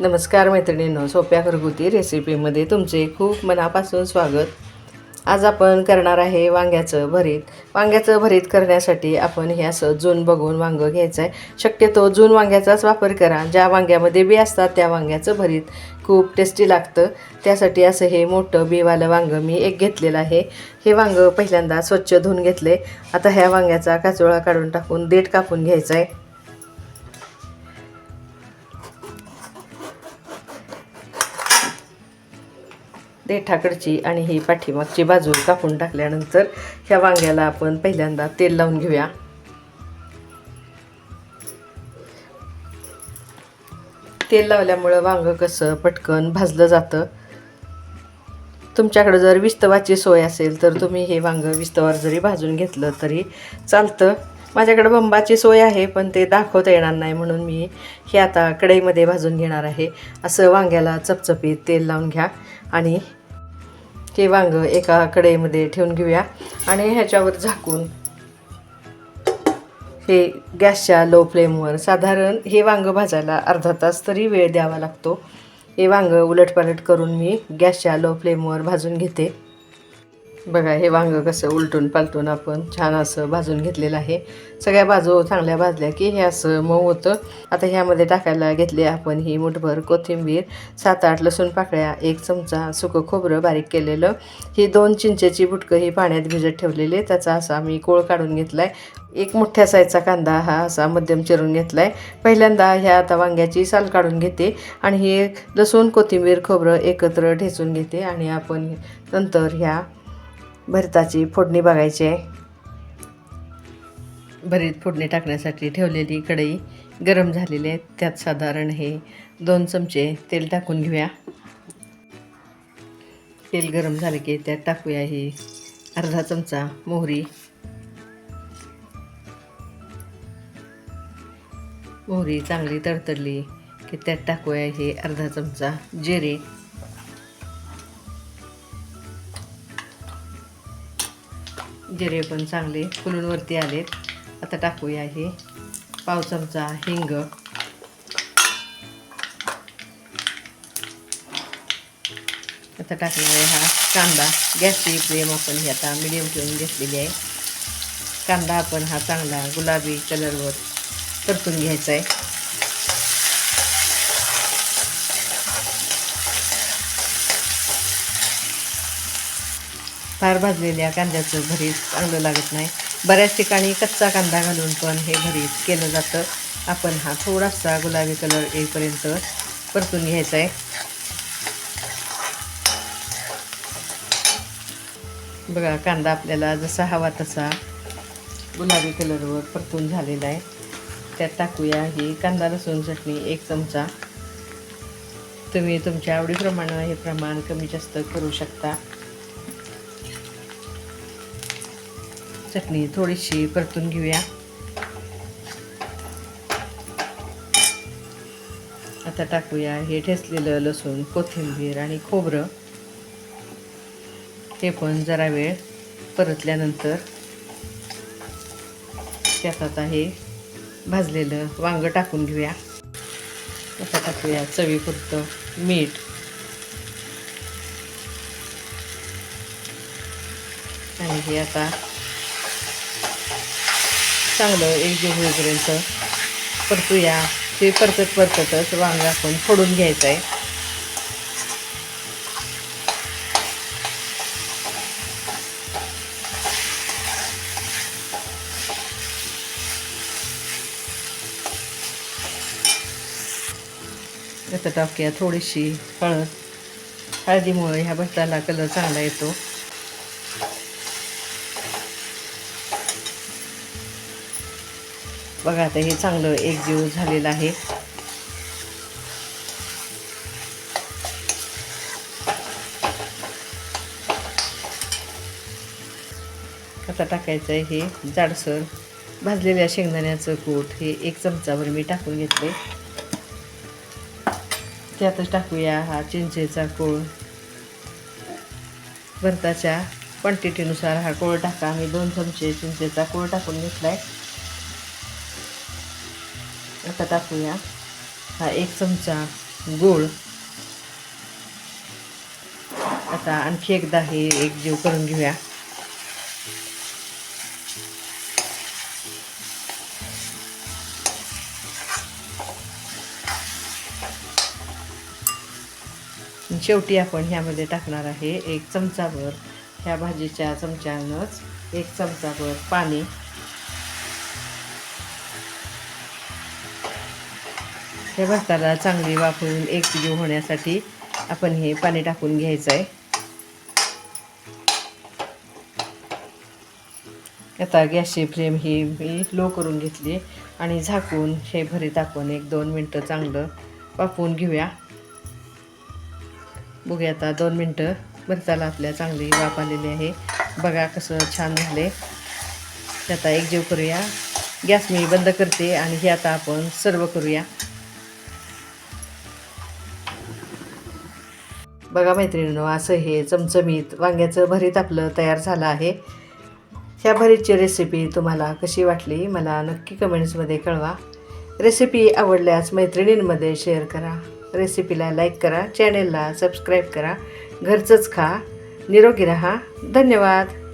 नमस्कार मैत्रिणींनो सोप्या घरगुती रेसिपीमध्ये तुमचे खूप मनापासून स्वागत. आज आपण करणार आहे वांग्याचं भरीत. वांग्याचं भरीत करण्यासाठी आपण हे असं जून बघून वांगं घ्यायचं आहे शक्यतो जून वांग्याचाच वापर करा. ज्या वांग्यामध्ये बी असतात त्या वांग्याचं भरीत खूप टेस्टी लागतं. त्यासाठी असं हे मोठं बीवालं वांगं मी एक घेतलेलं आहे. हे वांगं पहिल्यांदा स्वच्छ धुवून घेतले आता ह्या वांग्याचा काचोळा काढून टाकून देठ कापून घ्यायचा आहे देठाकडची आणि ही पाठीमागची बाजू कापून टाकल्यानंतर ह्या वांग्याला आपण पहिल्यांदा तेल लावून घेऊया. तेल लावल्यामुळं वांगं कसं पटकन भाजलं जातं. तुमच्याकडं जर विस्तवाची सोय असेल तर तुम्ही हे वांगं विस्तवावर जरी भाजून घेतलं तरी चालतं. माझ्याकडं बंबाची सोय आहे पण ते दाखवता येणार नाही म्हणून मी हे आता कढईमध्ये भाजून घेणार आहे. असं वांग्याला चपचपीत तेल लावून घ्या आणि हे वांगं एका कढईमध्ये ठेवून घेऊया आणि ह्याच्यावर झाकून. हे गॅसच्या लो फ्लेमवर साधारण हे वांगं भाजायला अर्धा तास तरी वेळ द्यावा लागतो. हे वांगं उलटपालट करून मी गॅसच्या लो फ्लेमवर भाजून घेते. बघा हे वांगं कसं उलटून पालटून आपण छान असं भाजून घेतलेलं आहे. सगळ्या बाजू चांगल्या भाजल्या की हे असं मऊ होतं. आता ह्यामध्ये टाकायला घेतले आपण ही मुठभर कोथिंबीर सात आठ लसूण पाकळ्या एक चमचा सुकं खोबरं बारीक केलेलं. ही दोन चिंचेची बुटकं ही पाण्यात भिजत ठेवलेली. त्याचा असा मी कोळ काढून घेतला आहे एक मोठ्या साईजचा कांदा हा असा मध्यम चिरून घेतला आहे पहिल्यांदा ह्या आता वांग्याची साल काढून घेते आणि हे लसूण कोथिंबीर खोबरं एकत्र ठेचून घेते आणि आपण नंतर ह्या भरताची फोडणी बघायची आहे. भरीत फोडणी टाकण्यासाठी ठेवलेली कढई गरम झालेली आहे. त्यात साधारण हे दोन चमचे तेल टाकून घेऊया. तेल गरम झालं की त्यात टाकूया ही अर्धा चमचा मोहरी. मोहरी चांगली तडतडली की त्यात टाकूया हे अर्धा चमचा जिरे. जिरे पण चांगले फुलूनवरती आलेत. आता टाकूया हे. पाव चमचा हिंग. आता टाकणार आहे हा कांदा. गॅसची फ्लेम आपण ही आता मिडियम ठेवून घेतलेली आहे. कांदा आपण हा चांगला गुलाबी कलरवर परतून घ्यायचा आहे. फार भाजलेल्या कांद्याचं भरीत चांगलं लागत नाही. बऱ्याच ठिकाणी कच्चा कांदा घालून पण हे भरीत केलं जातं. आपण हा थोडासा गुलाबी कलर येईपर्यंत परतून घ्यायचा आहे. बघा कांदा आपल्याला जसा हवा तसा गुलाबी कलरवर परतून झालेला आहे. त्यात टाकूया ही कांदा लसूण चटणी एक चमचा. तुम्ही तुमच्या आवडीप्रमाणे हे प्रमाण कमी जास्त करू शकता. चटणी थोडीशी परतून घेऊया. आता टाकूया हे ठेचलेलं लसूण कोथिंबीर आणि खोबरं. हे पण जरा वेळ परतल्यानंतर त्यात आता हे भाजलेलं वांगं टाकून घेऊया. आता टाकूया चवीपुरतं मीठ. आणि हे आता चांगलं एकजीव होईपर्यंत परतूया. ते परतत परततच वांग आपण फोडून घ्यायचं आहे आता टाकूया थोडीशी हळद. हळदीमुळे ह्या भरताला कलर चांगला येतो. बघा आता हे चांगलं एकजीव झालेलं आहे. आता टाकायचं आहे हे? जाडसर. भाजलेल्या शेंगदाण्याचं कूट हे एक चमचाभर मी टाकून घेतले त्यातच टाकूया हा चिंचेचा कोळ. भरताच्या क्वांटिटीनुसार हा कोळ टाका. मी दोन चमचे चिंचेचा कोळ टाकून घेतला आहे आता टाकूया हा एक चमचा गूळ. आता आणखी एकदा हे एक जीव करून घेऊया. शेवटी आपण ह्यामध्ये टाकणार आहे एक चमचाभर ह्या भाजीच्या चमच्यानंच एक चमचाभर पाणी. हे भाताला चांगली वापरून एकजीव होण्यासाठी आपण हे पाणी टाकून घ्यायचं आहे आता गॅसची फ्लेम ही मी लो करून घेतली आणि झाकून हे भरी टाकून एक दोन मिनटं चांगलं वाफवून घेऊया. बघूया आता दोन मिनटं भरताला आपल्या चांगली वाफ आलेली आहे. बघा कसं छान झाले. आता एक जीव करूया. गॅस मी बंद करते आणि हे आता आपण सर्व करूया. बघा मैत्रिणीनो असं हे चमचमीत वांग्याचं भरीत आपलं तयार झालं आहे. ह्या भरीतची रेसिपी तुम्हाला कशी वाटली मला नक्की कमेंट्समध्ये कळवा. रेसिपी आवडल्यास मैत्रिणींमध्ये शेअर करा. रेसिपीला लाईक करा चॅनेलला सबस्क्राईब करा. घरचंच खा. निरोगी रहा. धन्यवाद.